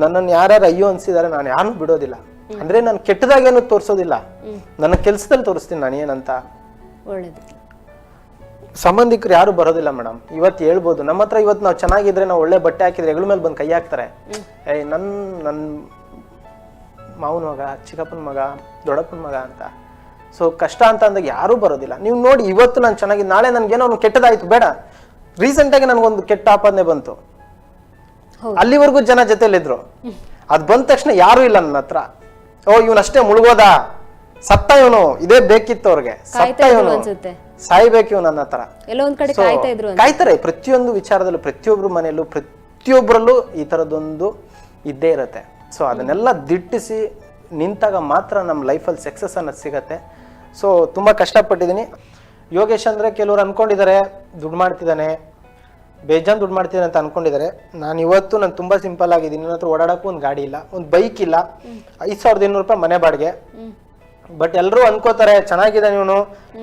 ನನ್ನನ್ನು ಯಾರ್ಯಾರು ಅಯ್ಯೋ ಅನ್ಸಿದಾರೆ ನಾನು ಯಾರು ಬಿಡೋದಿಲ್ಲ. ಅಂದ್ರೆ ನಾನು ಕೆಟ್ಟದಾಗೇನು ತೋರಿಸೋದಿಲ್ಲ. ನನ್ನ ಕೆಲಸದಲ್ಲಿ ತೋರಿಸ್ತೀನಿ ನಾನು ಏನಂತ. ಸಂಬಂಧಿಕರು ಯಾರು ಬರೋದಿಲ್ಲ ಮೇಡಮ್. ಇವತ್ತು ಹೇಳ್ಬೋದು. ನಮ್ಮ ಹತ್ರ ಇವತ್ತು ನಾವು ಚೆನ್ನಾಗಿದ್ರೆ ನಾವು ಒಳ್ಳೆ ಬಟ್ಟೆ ಹಾಕಿದ್ರೆ ಹೆಗಲ ಮೇಲೆ ಬಂದು ಕೈ ಹಾಕ್ತಾರೆ. ಏಯ್ ನನ್ ನನ್ನ ಮಾವನ ಮಗ ಚಿಕ್ಕಪ್ಪನ ಮಗ ದೊಡ್ಡಪ್ಪನ ಮಗ ಅಂತ. ಸೊ ಕಷ್ಟ ಅಂತ ಅಂದಾಗ ಯಾರೂ ಬರೋದಿಲ್ಲ. ನೀವು ನೋಡಿ ಇವತ್ತು ನಾನು ಚೆನ್ನಾಗಿ ನಾಳೆ ನನಗೇನೋ ಅವ್ನು ಕೆಟ್ಟದಾಯ್ತು ಬೇಡ. ರೀಸೆಂಟಾಗಿ ನನಗೊಂದು ಕೆಟ್ಟ ಆಪಾದನೆ ಬಂತು. ಅಲ್ಲಿವರೆಗೂ ಜನ ಜೊತೆಲಿದ್ರು ಅದ್ ಬಂದ ತಕ್ಷಣ ಯಾರು ಇಲ್ಲ ನನ್ನ ಹತ್ರ. ಓ ಇವನಷ್ಟೇ ಮುಳುಗೋದ. ಸತ್ತ ಇವನು. ಇದೇ ಬೇಕಿತ್ತು ಅವ್ರಿಗೆ. ಸತ್ತ ಇವನು. ಸಾಯ್ಬೇಕು ಇವ್ ನನ್ನ ಹತ್ರ. ಕಾಯ್ತಾರೆ. ಪ್ರತಿಯೊಂದು ವಿಚಾರದಲ್ಲೂ ಪ್ರತಿಯೊಬ್ರು ಮನೆಯಲ್ಲೂ ಪ್ರತಿಯೊಬ್ಬರಲ್ಲೂ ಈ ತರದೊಂದು ಇದ್ದೇ ಇರುತ್ತೆ. ಸೊ ಅದನ್ನೆಲ್ಲ ದಿಟ್ಟಿಸಿ ನಿಂತಾಗ ಮಾತ್ರ ನಮ್ಮ ಲೈಫಲ್ಲಿ ಸಕ್ಸಸ್ ಅನ್ನೋದು ಸಿಗತ್ತೆ. ಸೊ ತುಂಬ ಕಷ್ಟಪಟ್ಟಿದ್ದೀನಿ. ಯೋಗೇಶ್ ಅಂದ್ರೆ ಕೆಲವರು ಅನ್ಕೊಂಡಿದ್ದಾರೆ ದುಡ್ಡು ಮಾಡ್ತಿದ್ದಾನೆ. ಬೇಜಾನ್ ದುಡ್ಡು ಮಾಡ್ತೀನಿ ಅಂತ ಅನ್ಕೊಂಡಿದ್ದಾರೆ ನಾನು ಇವತ್ತು ನಾನು ತುಂಬ ಸಿಂಪಲ್ ಆಗಿದ್ದೀನಿ. ನನ್ನ ಹತ್ರ ಓಡಾಡಕ್ಕೂ ಒಂದು ಗಾಡಿ ಇಲ್ಲ. ಒಂದು ಬೈಕ್ ಇಲ್ಲ. ಐದು ಸಾವಿರದ ಇನ್ನೂರು ರೂಪಾಯಿ ಮನೆ ಬಾಡಿಗೆ. ಬಟ್ ಎಲ್ಲರೂ ಅನ್ಕೋತಾರೆ ಚೆನ್ನಾಗಿದೆ ಇವನು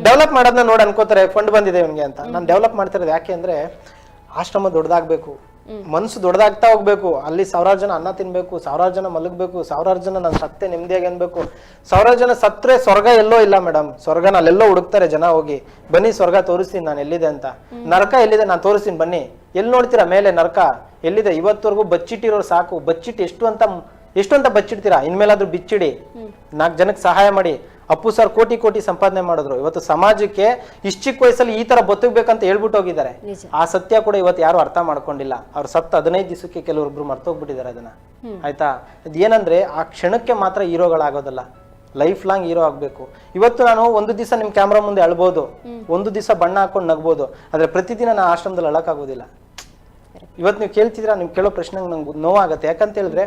ಡೆವಲಪ್ ಮಾಡೋದನ್ನ ನೋಡಿ ಅನ್ಕೋತಾರೆ ಫಂಡ್ ಬಂದಿದೆ ಇವನಿಗೆ ಅಂತ. ನಾನು ಡೆವಲಪ್ ಮಾಡ್ತಿರೋದು ಯಾಕೆ ಅಂದ್ರೆ ಆಶ್ರಮ ದೊಡ್ಡದಾಗಬೇಕು ಮನ್ಸು ದೊಡ್ಡದಾಗ್ತಾ ಹೋಗ್ಬೇಕು. ಅಲ್ಲಿ ಸಾವಿರಾರು ಜನ ಅನ್ನ ತಿನ್ಬೇಕು, ಸಾವಿರಾರು ಜನ ಮಲಗಬೇಕು, ಸಾವಿರಾರು ಜನ ನಾನು ಸತ್ತೆ ನೆಮ್ಮದಿಯಾಗಿ ಅನ್ಬೇಕು. ಸಾವಿರಾರು ಜನ ಸತ್ರೆ ಸ್ವರ್ಗ ಎಲ್ಲೋ ಇಲ್ಲ ಮೇಡಮ್ ಸ್ವರ್ಗನ ಅಲ್ಲೆಲ್ಲೋ ಹುಡುಕ್ತಾರೆ ಜನ ಹೋಗಿ. ಬನ್ನಿ ಸ್ವರ್ಗ ತೋರಿಸ್ತೀನಿ, ನಾನು ಎಲ್ಲಿದೆ ಅಂತ. ನರಕ ಎಲ್ಲಿದೆ? ನಾನು ತೋರಿಸ್ತೀನಿ, ಬನ್ನಿ. ಎಲ್ಲಿ ನೋಡ್ತೀರಾ? ಮೇಲೆ ನರಕ. ಎಲ್ಲಿದೆ? ಇವತ್ತವರೆಗೂ ಬಚ್ಚಿಟ್ಟಿರೋರು ಸಾಕು. ಬಚ್ಚಿಟ್ಟು ಎಷ್ಟು ಅಂತ ಎಷ್ಟು ಅಂತ ಬಚ್ಚಿಡ್ತೀರಾ? ಇನ್ಮೇಲಾದ್ರೂ ಬಿಚ್ಚಿಡಿ. ನಾಲ್ಕು ಜನಕ್ಕೆ ಸಹಾಯ ಮಾಡಿ. ಅಪ್ಪು ಸರ್ ಕೋಟಿ ಕೋಟಿ ಸಂಪಾದನೆ ಮಾಡಿದ್ರು. ಇವತ್ತು ಸಮಾಜಕ್ಕೆ ಇಷ್ಟ ಚಿಕ್ಕ ವಯಸ್ಸಲ್ಲಿ ಈ ತರ ಬದುಕಬೇಕಂತ ಹೇಳ್ಬಿಟ್ಟು ಹೋಗಿದ್ದಾರೆ. ಆ ಸತ್ಯ ಕೂಡ ಇವತ್ತು ಯಾರು ಅರ್ಥ ಮಾಡ್ಕೊಂಡಿಲ್ಲ. ಅವ್ರು ಸತ್ತ ಹದಿನೈದು ದಿವಸಕ್ಕೆ ಕೆಲವೊಬ್ರು ಮರ್ತೋಗ್ಬಿಟ್ಟಿದ್ದಾರೆ ಅದನ್ನ. ಆಯ್ತಾ? ಅದೇನಂದ್ರೆ ಆ ಕ್ಷಣಕ್ಕೆ ಮಾತ್ರ ಹೀರೋಗಳಾಗೋದಲ್ಲ. ಲೈಫ್ ಲಾಂಗ್ ಹೀರೋ ಆಗ್ಬೇಕು. ಇವತ್ತು ನಾನು ಒಂದು ದಿವಸ ನಿಮ್ ಕ್ಯಾಮ್ರಾ ಮುಂದೆ ಅಳ್ಬೋದು. ಒಂದು ದಿವಸ ಬಣ್ಣ ಹಾಕೊಂಡು ನಗ್ಬೋದು. ಆದ್ರೆ ಪ್ರತಿದಿನ ನಾನು ಆಶ್ರಮದಲ್ಲಿ ಅಳಕಾಗೋದಿಲ್ಲ ಇವತ್ತು ನೀವು ಕೇಳ್ತಿದ್ರ ನಿಮ್ ಕೇಳೋ ಪ್ರಶ್ನೆ ನಂಗೆ ನೋವಾಗತ್ತೆ. ಯಾಕಂತ ಹೇಳಿದ್ರೆ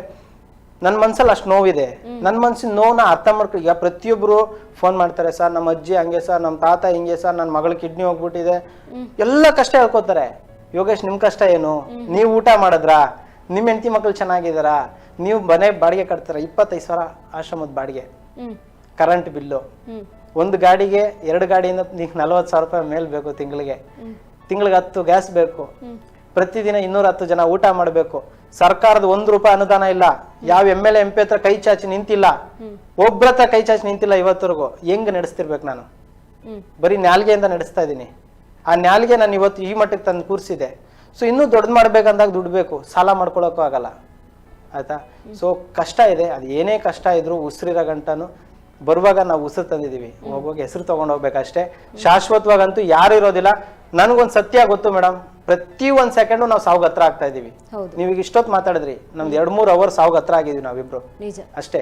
ನನ್ನ ಮನ್ಸಲ್ಲಿ ಅಷ್ಟು ನೋವಿದೆ. ನನ್ನ ಮನ್ಸಿನ ನೋವನ್ನ ಅರ್ಥ ಮಾಡ್ಕೊ ಈಗ ಪ್ರತಿಯೊಬ್ರು ಫೋನ್ ಮಾಡ್ತಾರೆ ಸರ್ ನಮ್ಮ ಅಜ್ಜಿ ಹಂಗೆ ಸರ್ ನಮ್ಮ ತಾತ ಹಿಂಗೆ ಸರ್ ನನ್ನ ಮಗಳ ಕಿಡ್ನಿ ಹೋಗ್ಬಿಟ್ಟಿದೆ. ಎಲ್ಲ ಕಷ್ಟ ಹೇಳ್ಕೊತಾರೆ ಯೋಗೇಶ್ ನಿಮ್ ಕಷ್ಟ ಏನು? ನೀವು ಊಟ ಮಾಡಿದ್ರಾ? ನಿಮ್ಮ ಹೆಂಡತಿ ಮಕ್ಳು ಚೆನ್ನಾಗಿದಾರಾ? ನೀವು ಮನೆ ಬಾಡಿಗೆ ಕಟ್ತಾರ? ಇಪ್ಪತ್ತೈದು ಸಾವಿರ ಆಶ್ರಮದ ಬಾಡಿಗೆ. Current bill. ಒಂದು ಗಾಡಿಗೆ ಎರಡು ಗಾಡಿಯಿಂದ ನೀವು ನಲ್ವತ್ತು ಸಾವಿರ ರೂಪಾಯಿ ಮೇಲೆ ಬೇಕು ತಿಂಗಳಿಗೆ. ತಿಂಗಳಿಗೆ ಹತ್ತು ಗ್ಯಾಸ್ ಬೇಕು. ಪ್ರತಿದಿನ ಇನ್ನೂರ ಹತ್ತು ಜನ ಊಟ ಮಾಡಬೇಕು. ಸರ್ಕಾರದ ಒಂದು ರೂಪಾಯಿ ಅನುದಾನ ಇಲ್ಲ. ಯಾವ ಎಂ ಎಲ್ ಎಂ ಪಿ ಹತ್ರ ಕೈ ಚಾಚಿ ನಿಂತಿಲ್ಲ. ಒಬ್ರ ಹತ್ರ ಕೈ ಚಾಚಿ ನಿಂತಿಲ್ಲ ಇವತ್ತರೆಗೂ ಹೆಂಗ್ ನಡೆಸ್ತಿರ್ಬೇಕು ನಾನು? ಬರೀ ನಾಲ್ಗೆಯಿಂದ ನಡೆಸ್ತಾ ಇದ್ದೀನಿ. ಆ ನ್ಯಾಲ್ಗೆ ನಾನು ಇವತ್ತು ಈ ಮಟ್ಟಕ್ಕೆ ತಂದು ಕೂರಿಸಿದೆ. ಸೊ ಇನ್ನೂ ದೊಡ್ಡದು ಮಾಡ್ಬೇಕಂದಾಗ ದುಡ್ಡು ಬೇಕು ಸಾಲ ಮಾಡ್ಕೊಳಕ್ಕೂ ಆಗಲ್ಲ. ಆಯ್ತಾ? ಸೊ ಕಷ್ಟ ಇದೆ. ಅದು ಏನೇ ಕಷ್ಟ ಇದ್ರು ಉಸಿರಿರೋ ಗಂಟನು ಬರುವಾಗ ನಾವು ಉಸಿರು ತಂದಿದೀವಿ ಹೋಗುವಾಗ ಹೆಸರು ತಗೊಂಡು ಹೋಗ್ಬೇಕಷ್ಟೇ. ಶಾಶ್ವತವಾಗಂತೂ ಯಾರು ಇರೋದಿಲ್ಲ. ನನಗೊಂದು ಸತ್ಯ ಗೊತ್ತು ಮೇಡಮ್. ಪ್ರತಿ ಒಂದ್ ಸೆಕೆಂಡು ನಾವು ಸಾವು ಹತ್ರ ಆಗ್ತಾ ಇದೀವಿ. ಹೌದು. ನೀವೀಗ ಇಷ್ಟೊತ್ತು ಮಾತಾಡಿದ್ರಿ. ನಮ್ದು ಎರಡ್ ಮೂರ್ ಅವರ್ ಸಾವ್ ಹತ್ರ ಆಗಿದೀವಿ ನಾವಿಬ್ರು. ನಿಜ. ಅಷ್ಟೇ.